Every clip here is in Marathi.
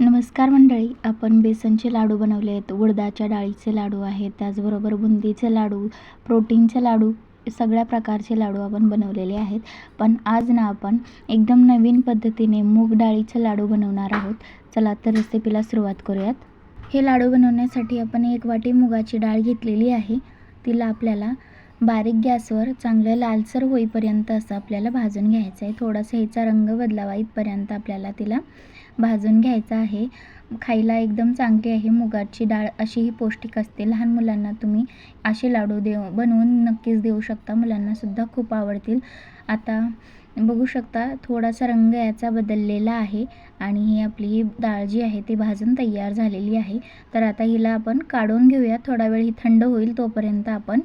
नमस्कार मंडळी आपण बेसनचे लाडू बनवले आहेत. उडदाच्या डाळीचे लाडू आहेत त्याचबरोबर बुंदीचे लाडू प्रोटीनचे लाडू सगळ्या प्रकारचे लाडू आपण बनवलेले आहेत. पण आज ना आपण एकदम नवीन पद्धतीने मूग डाळीचे लाडू बनवणार आहोत. चला तर रेसिपीला सुरुवात करूयात. हे लाडू बनवण्यासाठी आपण एक वाटी मुगाची डाळ घेतलेली आहे. तिला आपल्याला बारीक गॅसवर चांगलं लालसर होईपर्यंत असं आपल्याला भाजून घ्यायचं आहे. थोडासा ह्याचा रंग बदलावा इथपर्यंत आपल्याला तिला भाजून घ्यायचं आहे. खायला एकदम चांगली आहे. मुगाची डाळ अशी ही पौष्टिक असते. लहान मुलांना तुम्ही असे लाडू देऊ बनवून नक्कीच देऊ शकता. मुलांनासुद्धा खूप आवडतील. आता बघू शकता थोडासा रंग याचा बदललेला आहे आणि ही आपली ही डाळ जी आहे ती भाजून तयार झालेली आहे. तर आता हिला आपण काढून घेऊया. थोडा वेळ ही थंड होईल तोपर्यंत आपण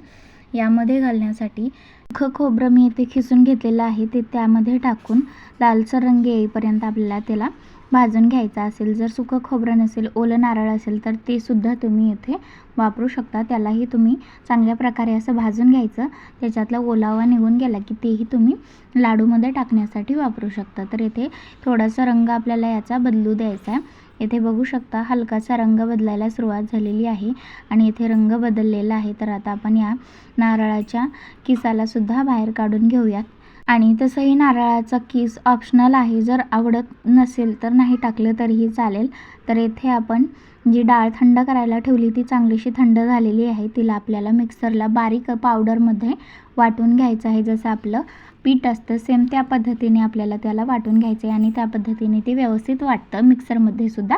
यामध्ये घालण्यासाठी ख खोबरं मी इथे खिसून घेतलेलं आहे. ते त्यामध्ये टाकून लालसर रंग येईपर्यंत आपल्याला त्याला भाजून घ्यायचा असेल. जर सुकं खोबरं नसेल ओलं नारळ असेल तर ते सुद्धा तुम्ही इथे वापरू शकता. त्यालाही तुम्ही चांगल्या प्रकारे असं भाजून घ्यायचं. त्याच्यातला ओलावा निघून गेला की तेही तुम्ही लाडूमध्ये टाकण्यासाठी वापरू शकता. तर इथे थोडासा रंग आपल्याला याचा बदलू द्यायचा आहे. येथे बघू शकता हलकासा रंग बदलायला सुरुवात झालेली आहे आणि इथे रंग बदललेला आहे. तर आता आपण या नारळाच्या किसालासुद्धा बाहेर काढून घेऊयात. आणि तसंही नारळाचा किस ऑप्शनल आहे. जर आवडत नसेल तर नाही टाकलं तरीही चालेल. तर येथे आपण जी डाळ थंड करायला ठेवली ती चांगलीशी थंड झालेली आहे तिला आपल्याला मिक्सरला बारीक पावडरमध्ये वाटून घ्यायचं आहे. जसं आपलं पीठ असतं सेम त्या पद्धतीने आपल्याला त्याला वाटून घ्यायचं आहे आणि त्या पद्धतीने ते व्यवस्थित वाटतं. मिक्सरमध्ये सुद्धा.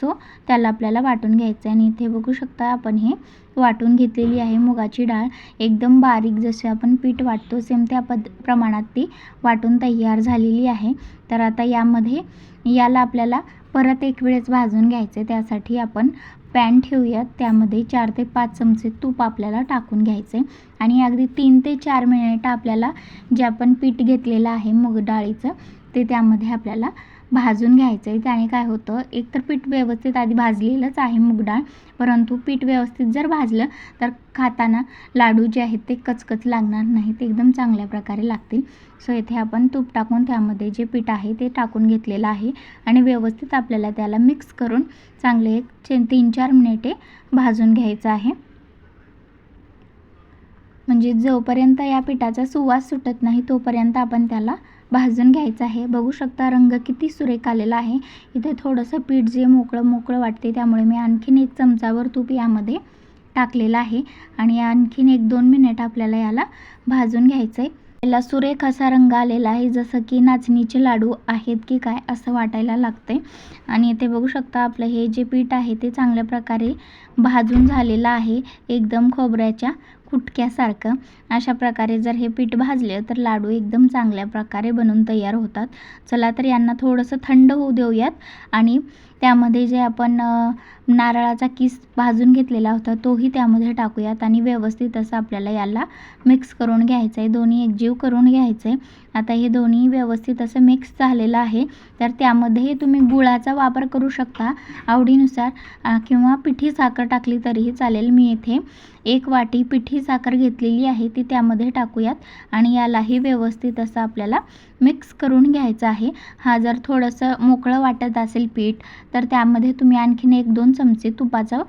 सो त्याला आपल्याला वाटून घ्यायचं आहे आणि इथे बघू शकता आपण हे वाटून घेतलेली आहे मुगाची डाळ. एकदम बारीक जसे आपण पीठ वाटतो सेम त्या पद प्रमाणात ती वाटून तयार झालेली आहे. तर आता यामध्ये याला आपल्याला परत एक वेळेस भाजून घ्यायचे त्यासाठी आपण पॅन ठेवूयात. त्यामध्ये चार ते पाच चमचे तूप आपल्याला टाकून घ्यायचे. आणि अगदी तीन ते चार मिनिट आपल्याला जे आपण पीठ घेतलेलं आहे मूग डाळीचं ते त्यामध्ये आपल्याला भाजून घ्यायचं आहे त्याने काय होतं एकतर पीठ व्यवस्थित आधी भाजलेलंच आहे मूग डाळ परंतु पीठ व्यवस्थित जर भाजलं तर खाताना लाडू जे आहेत ते कचकच लागणार नाही ते एकदम चांगल्या प्रकारे लागतील. सो येथे आपण तूप टाकून त्यामध्ये जे पीठ आहे ते टाकून घेतलेलं आहे. आणि व्यवस्थित आपल्याला त्याला मिक्स करून चांगले एक चे तीन चार मिनिटे भाजून घ्यायचं आहे. म्हणजे जोपर्यंत या पिठाचा सुवास सुटत नाही तोपर्यंत आपण त्याला भाजून घ्यायचं आहे. बघू शकता रंग किती सुरेख आलेला आहे. इथे थोडंसं पीठ जे मोकळं मोकळं वाटते त्यामुळे मी आणखीन एक चमचावर तूप यामध्ये टाकलेलं आहे. आणि आणखीन एक दोन मिनिट आपल्याला याला भाजून घ्यायचं आहे याला सुरेख असा रंग आलेला आहे जसं की नाचणीचे लाडू आहेत की काय असं वाटायला लागते आणि इथे बघू शकता आपलं हे जे पीठ आहे ते चांगल्या प्रकारे भाजून झालेलं आहे. एकदम खोबऱ्याच्या कुटक्यासारखं अशा प्रकारे जर हे पीठ भाजले तर लाडू एकदम चांगल्या प्रकारे बनून तयार होतात. चला तर यांना थोडंसं थंड होऊ देऊयात. आणि त्यामध्ये जे आपण नारळाचा किस भाजून घेतलेला होता तोही त्यामध्ये टाकूयात. आणि व्यवस्थित असं आपल्याला याला मिक्स करून घ्यायचं आहे दोन्ही एकजीव करून घ्यायचं आहे आता हे दोन्ही व्यवस्थित असं मिक्स झालेलं आहे. तर त्यामध्ये तुम्ही गुळाचा वापर करू शकता. आवडीनुसार किंवा पिठी साखर टाकली तरीही चालेल. मी इथे एक वाटी पिठी साखर घेतलेली आहे ती त्यामध्ये टाकूयात आणि यालाही व्यवस्थित असं आपल्याला मिक्स करून घ्यायचं आहे. हा जर थोडंसं मोकळं वाटत असेल पीठ तर त्यामध्ये तुम्ही आणखीन एक दोन चमचे तुपाचं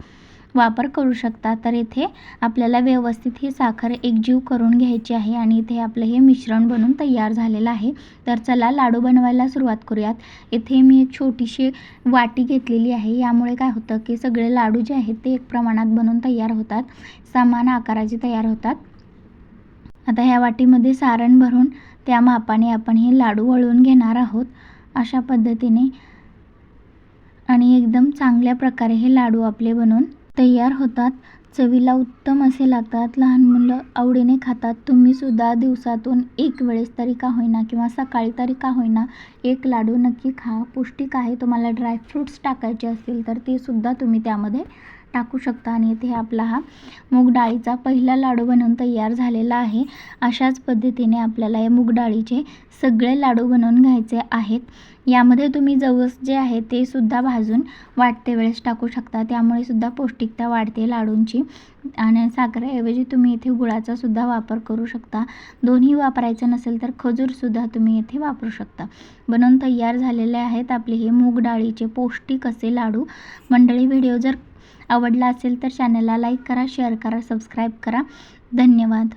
वापर करू शकता. तर इथे आपल्याला व्यवस्थित ही साखर एकजीव करून घ्यायची आहे आणि इथे आपलं हे मिश्रण बनून तयार झालेलं आहे. तर चला लाडू बनवायला सुरुवात करूयात. इथे मी एक छोटीशी वाटी घेतलेली आहे. यामुळे काय होतं की सगळे लाडू जे आहेत ते एक प्रमाणात बनून तयार होतात. समान आकाराचे तयार होतात. आता ह्या वाटीमध्ये सारण भरून त्या मापाने आपण हे लाडू वळून घेणार आहोत. अशा पद्धतीने आणि एकदम चांगल्या प्रकारे हे लाडू आपले बनवून तयार होतात. चवीला उत्तम असे लागतात. लहान मुलं आवडीने खातात. तुम्हीसुद्धा दिवसातून एक वेळेस तरी का होईना किंवा सकाळी तरी का होईना एक लाडू नक्की खा. पौष्टिक आहे. तुम्हाला ड्रायफ्रूट्स टाकायचे असतील तर ते सुद्धा तुम्ही त्यामध्ये टाकू शकता आणि इथे आपला हा मूग डाळीचा पहिला लाडू बनवून तयार झालेला आहे. अशाच पद्धतीने आपल्याला या मूग डाळीचे सगळे लाडू बनवून घ्यायचे आहेत. यामध्ये तुम्ही जवस जे आहे ते सुद्धा भाजून वाटते वेळेस टाकू शकता. त्यामुळे सुद्धा पौष्टिकता वाढते लाडूंची. आणि साखरेऐवजी तुम्ही इथे गुळाचा सुद्धा वापर करू शकता. दोन्ही वापरायचं नसेल तर खजूरसुद्धा तुम्ही इथे वापरू शकता. बनवून तयार झालेले आहेत आपले हे मूग डाळीचे पौष्टिक असे लाडू. मंडळी व्हिडिओ जर आवडला असेल तर चॅनलला लाईक करा शेअर करा सबस्क्राईब करा. धन्यवाद.